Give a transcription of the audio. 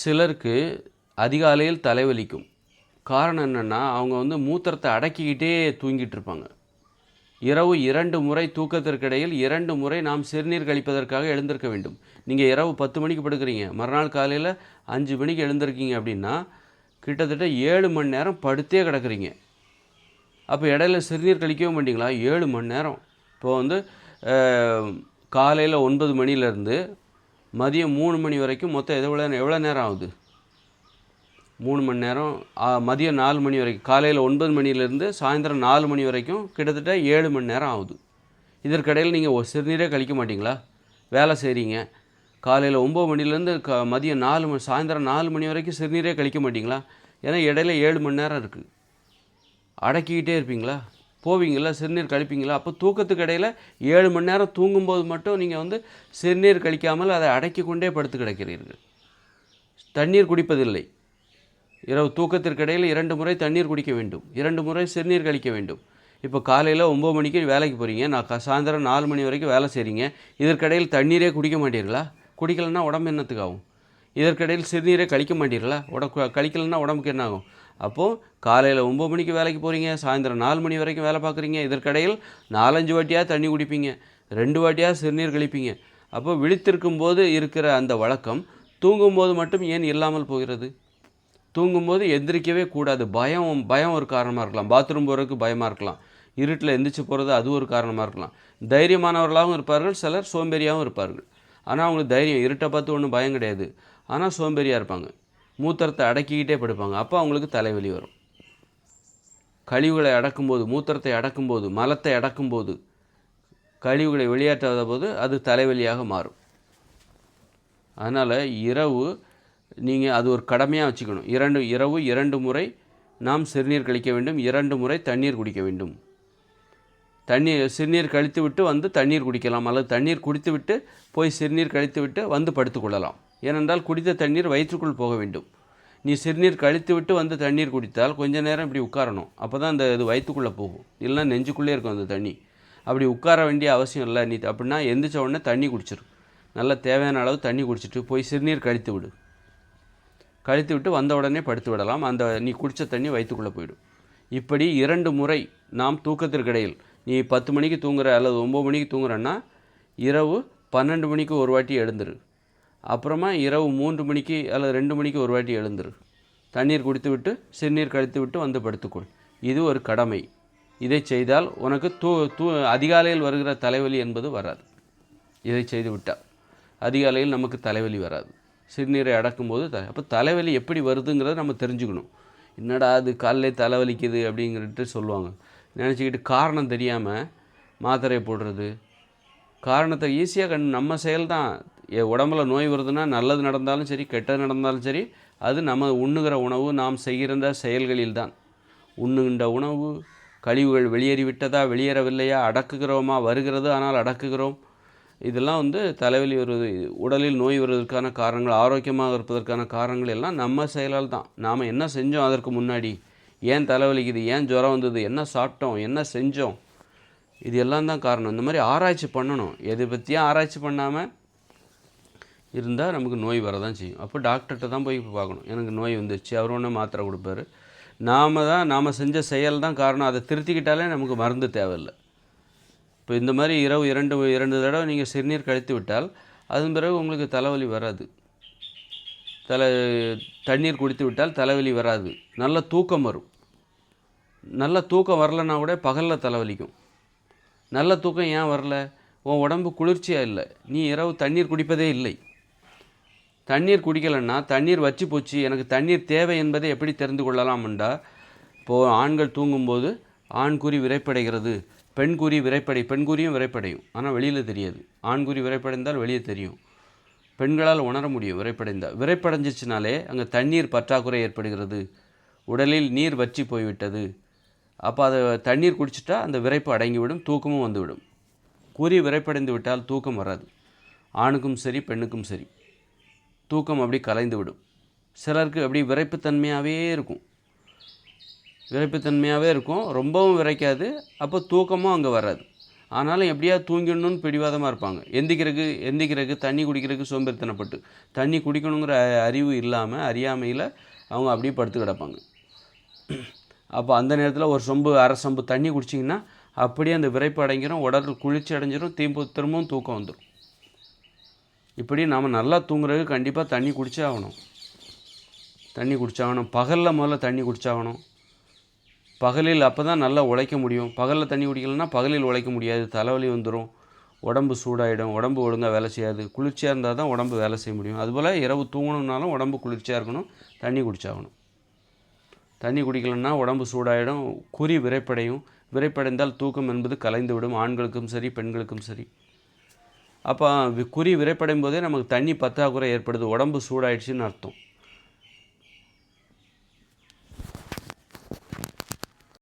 சிலருக்கு அதிகாலையில் தலைவலிக்கும். காரணம் என்னென்னா அவங்க வந்து மூத்திரத்தை அடக்கிக்கிட்டே தூங்கிட்டு இருப்பாங்க இரவு இரண்டு முறை தூக்கத்திற்கிடையில் இரண்டு முறை நாம் சிறுநீர் கழிப்பதற்காக எழுந்திருக்க வேண்டும். நீங்கள் இரவு பத்து மணிக்கு படுக்கிறீங்க. மறுநாள் காலையில் அஞ்சு மணிக்கு எழுந்திருக்கீங்க அப்படின்னா கிட்டத்தட்ட ஏழு மணி நேரம் படுத்தே கிடக்குறீங்க. அப்போ இடையில சிறுநீர் கழிக்கவும் மாட்டிங்களா? ஏழு மணி நேரம். இப்போ வந்து காலையில் ஒன்பது மணிலேருந்து மதியம் மூணு மணி வரைக்கும் மொத்தம் எவ்வளோ எவ்வளோ நேரம் ஆகுது? மூணு மணி நேரம். மதியம் நாலு மணி வரைக்கும். காலையில் ஒன்பது மணிலேருந்து சாயந்தரம் நாலு மணி வரைக்கும் கிட்டத்தட்ட ஏழு மணி நேரம் ஆகுது. இதற்கிடையில் நீங்கள் சிறுநீரே கழிக்க மாட்டிங்களா? வேலை செய்கிறீங்க காலையில் ஒம்பது மணிலேருந்து க மதியம் நாலு மணி சாயந்தரம் நாலு மணி வரைக்கும் சிறுநீரே கழிக்க மாட்டிங்களா? ஏன்னா இடையில ஏழு மணி நேரம் இருக்குது அடக்கிக்கிட்டே இருப்பீங்களா? போவீங்களா சிறுநீர் கழிப்பீங்களா அப்போ தூக்கத்துக்கு இடையில் ஏழு மணி நேரம் தூங்கும்போது மட்டும் நீங்கள் வந்து சிறுநீர் கழிக்காமல் அதை அடக்கி கொண்டே படுத்து கிடக்கிறீர்கள். தண்ணீர் குடிப்பதில்லை. இரவு தூக்கத்திற்கு இடையில் இரண்டு முறை தண்ணீர் குடிக்க வேண்டும். இரண்டு முறை சிறுநீர் கழிக்க வேண்டும். இப்போ காலையில் ஒம்பது மணிக்கு வேலைக்கு போகிறீங்க நான் சாயந்தரம் நாலு மணி வரைக்கும் வேலை செய்கிறீங்க இதற்கிடையில் தண்ணீரே குடிக்க மாட்டீர்களா? குடிக்கலைன்னா உடம்பு என்னத்துக்கு ஆகும்? இதற்கிடையில் சிறுநீரே கழிக்க மாட்டீர்களா? உட கழிக்கலைன்னா உடம்புக்கு என்ன ஆகும்? அப்போது காலையில் ஒம்பது மணிக்கு வேலைக்கு போகிறீங்க சாயந்தரம் நாலு மணி வரைக்கும் வேலை பார்க்குறீங்க. இதற்கிடையில் நாலஞ்சு வாட்டியாக தண்ணி குடிப்பீங்க ரெண்டு வாட்டியாக சிறுநீர் கழிப்பீங்க. அப்போ விழித்திருக்கும் போது இருக்கிற அந்த வழக்கம் தூங்கும்போது மட்டும் ஏன் இல்லாமல் போகிறது? தூங்கும்போது எந்திரிக்கவே கூடாது. பயம் பயம் ஒரு காரணமாக இருக்கலாம். பாத்ரூம் போகிறதுக்கு பயமாக இருக்கலாம். இருட்டில் எந்திரிச்சு போகிறது அது ஒரு காரணமாக இருக்கலாம். தைரியமானவர்களாகவும் இருப்பார்கள் சிலர் சோம்பேறியாகவும் இருப்பார்கள். ஆனால் அவங்களுக்கு தைரியம் இருட்டை பார்த்து ஒன்றும் பயம் கிடையாது. ஆனால் சோம்பேறியாக இருப்பாங்க. மூத்திரத்தை அடக்கிக்கிட்டே படுப்பாங்க. அப்போ அவங்களுக்கு தலைவலி வரும். கழிவுகளை அடக்கும்போது மூத்திரத்தை அடக்கும்போது மலத்தை அடக்கும்போது கழிவுகளை வெளியேற்றாத போது அது தலைவலியாக மாறும். அதனால் இரவு நீங்கள் அது ஒரு கடமையாக வச்சுக்கணும். இரண்டு இரவு இரண்டு முறை நாம் சிறுநீர் கழிக்க வேண்டும். இரண்டு முறை தண்ணீர் குடிக்க வேண்டும். தண்ணீர் சிறுநீர் கழித்து விட்டு வந்து தண்ணீர் குடிக்கலாம். அல்லது தண்ணீர் குடித்து விட்டு போய் சிறுநீர் கழித்து விட்டு வந்து படுத்துக்கொள்ளலாம் ஏனென்றால் குடித்த தண்ணீர் வயிற்றுக்குள் போக வேண்டும். நீ சிறுநீர் கழித்து விட்டு வந்து தண்ணீர் குடித்தால் கொஞ்ச நேரம் இப்படி உட்காரணும். அப்போ தான் அந்த இது வயிற்றுக்குள்ளே போகும். இல்லைன்னா நெஞ்சுக்குள்ளே இருக்கும் அந்த தண்ணி. அப்படி உட்கார வேண்டிய அவசியம் இல்லை. நீ அப்படின்னா எந்திரிச்ச உடனே தண்ணி குடிச்சிரு. நல்லா தேவையான அளவு தண்ணி குடிச்சிட்டு போய் சிறுநீர் கழித்து விடு. கழித்து விட்டு வந்த உடனே படுத்து விடலாம். அந்த நீ குடித்த தண்ணி வயிற்றுக்குள்ளே போயிடும். இப்படி இரண்டு முறை நாம் தூக்கத்திற்கிடையில் நீ பத்து மணிக்கு தூங்குற அல்லது ஒம்பது மணிக்கு தூங்குறன்னா இரவு பன்னெண்டு மணிக்கு ஒரு வாட்டி எழுந்துரு. அப்புறமா இரவு மூன்று மணிக்கு அல்லது ரெண்டு மணிக்கு ஒரு வாட்டி எழுந்துரு. தண்ணீர் குடித்துவிட்டு சிறுநீர் கழித்து விட்டு வந்து படுத்துக்கொள். இது ஒரு கடமை. இதை செய்தால் உனக்கு தூ தூ அதிகாலையில் வருகிற தலைவலி என்பது வராது. இதை செய்து விட்டால் அதிகாலையில் நமக்கு தலைவலி வராது. சிறுநீரை அடக்கும்போது த அப்போ தலைவலி எப்படி வருதுங்கிறத நம்ம தெரிஞ்சுக்கணும். என்னடா அது காலையிலே தலைவலிக்குது அப்படிங்கிறது சொல்லுவாங்க. நினச்சிக்கிட்டு காரணம் தெரியாமல் மாத்திரை போடுறது. காரணத்தை ஈஸியாக கண் நம்ம செயல் தான் உடம்புல நோய் வருதுன்னா நல்லது நடந்தாலும் சரி கெட்டது நடந்தாலும் சரி அது நம்ம உண்ணுகிற உணவு நாம் செய்கிற செயல்களில் தான் உண்ணுகின்ற உணவு கழிவுகள் வெளியேறிவிட்டதா வெளியேறவில்லையா அடக்குகிறோமா வருகிறது ஆனால் அடக்குகிறோம்? இதெல்லாம் வந்து தலைவலி வருவது உடலில் நோய் வருவதற்கான காரணங்கள் ஆரோக்கியமாக இருப்பதற்கான காரணங்கள் எல்லாம் நம்ம செயலால் தான் நாம் என்ன செஞ்சோம் அதற்கு முன்னாடி? ஏன் தலைவலிக்குது? ஏன் ஜுரம் வந்தது? என்ன சாப்பிட்டோம்? என்ன செஞ்சோம்? இது எல்லாம் தான் காரணம். இந்த மாதிரி ஆராய்ச்சி பண்ணணும். எதை பற்றியும் ஆராய்ச்சி பண்ணாமல் இருந்தால் நமக்கு நோய் வரதான் செய்யும். அப்போ டாக்டர்கிட்ட தான் போய் பார்க்கணும். எனக்கு நோய் வந்துடுச்சு அவர் ஒன்று மாத்திரை கொடுப்பாரு. நாம தான் நாம் செஞ்ச செயல் தான் காரணம். அதை திருத்திக்கிட்டாலே நமக்கு மருந்து தேவையில்லை. இப்போ இந்த மாதிரி இரவு இரண்டு இரண்டு தடவை நீங்கள் சிறுநீர் கழித்து விட்டால் அதன் பிறகு உங்களுக்கு தலைவலி வராது. தலை தண்ணீர் குடித்து விட்டால் தலைவலி வராது. நல்ல தூக்கம் வரும். நல்ல தூக்கம் வரலன்னா கூட பகலில் தலைவலிக்கும். நல்ல தூக்கம் ஏன் வரல? உன் உடம்பு குளிர்ச்சியாக இல்லை. நீ இரவு தண்ணீர் குடிப்பதே இல்லை. தண்ணீர் குடிக்கலைன்னா தண்ணீர் வச்சு போச்சு எனக்கு தண்ணீர் தேவை என்பதை எப்படி தெரிந்து கொள்ளலாம்ண்டா? இப்போது ஆண்கள் தூங்கும்போது ஆண்குறி விரைப்படைகிறது பெண்குறி விரைப்படை பெண்குறியும் விரைப்படையும். ஆனால் வெளியில் தெரியாது. ஆண்குறி விரைப்படைந்தால் வெளியே தெரியும். பெண்களால் உணர முடியும் விரைப்படைந்தால். விரைப்படைஞ்சிச்சினாலே அங்கே தண்ணீர் பற்றாக்குறை ஏற்படுகிறது. உடலில் நீர் வற்றி போய்விட்டது. அப்போ அதை தண்ணீர் குடிச்சிட்டா அந்த விரைப்பு அடங்கிவிடும் தூக்கமும் வந்துவிடும். குறி விரைப்படைந்து விட்டால் தூக்கம் வராது. ஆணுக்கும் சரி பெண்ணுக்கும் சரி. தூக்கம் அப்படி கலைந்து விடும். சிலருக்கு அப்படி விரைப்புத்தன்மையாகவே இருக்கும். விரைப்புத்தன்மையாகவே இருக்கும். ரொம்பவும் விரைக்காது. அப்போ தூக்கமும் அங்கே வராது. ஆனாலும் எப்படியா தூங்கிடணும்னு பிடிவாதமாக இருப்பாங்க. எந்திக்கிறதுக்கு எந்திக்கிறதுக்கு தண்ணி குடிக்கிறதுக்கு சோம்பேறித்தனப்பட்டு. தண்ணி குடிக்கணுங்கிற அறிவு இல்லாமல் அறியாமையில் அவங்க அப்படியே படுத்து கிடப்பாங்க. அப்போ அந்த நேரத்தில் ஒரு சொம்பு அரை சொம்பு தண்ணி குடிச்சிங்கன்னா அப்படியே அந்த விரைப்பு அடைஞ்சிரும் உடல் குளிர்ச்சி அடைஞ்சிரும் திரும்ப திரும்பவும் தூக்கம் வந்துடும் இப்படி நாம் நல்லா தூங்குறதுக்கு கண்டிப்பாக தண்ணி குடிச்சே ஆகணும். தண்ணி குடிச்சாகணும். பகலில் முதல்ல தண்ணி குடிச்சாகணும். பகலில் அப்போ தான் நல்லா உழைக்க முடியும். பகலில் தண்ணி குடிக்கலைன்னா பகலில் உழைக்க முடியாது. தலைவலி வந்துடும் உடம்பு சூடாயிடும். உடம்பு ஒழுங்காக வேலை செய்யாது. குளிர்ச்சியாக இருந்தால் தான் உடம்பு வேலை செய்ய முடியும். அதுபோல் இரவு தூங்கணும்னாலும் உடம்பு குளிர்ச்சியாக இருக்கணும். தண்ணி குடிச்சாகணும். தண்ணி குடிக்கலன்னா உடம்பு சூடாயிடும். குறி விரைப்படையும். விரைப்படைந்தால் தூக்கம் என்பது கலைந்து விடும் ஆண்களுக்கும் சரி பெண்களுக்கும் சரி. அப்போ குறி விரைப்படையும் போதே நமக்கு தண்ணி பற்றாக்குறை ஏற்படுது உடம்பு சூடாயிடுச்சுன்னு அர்த்தம்.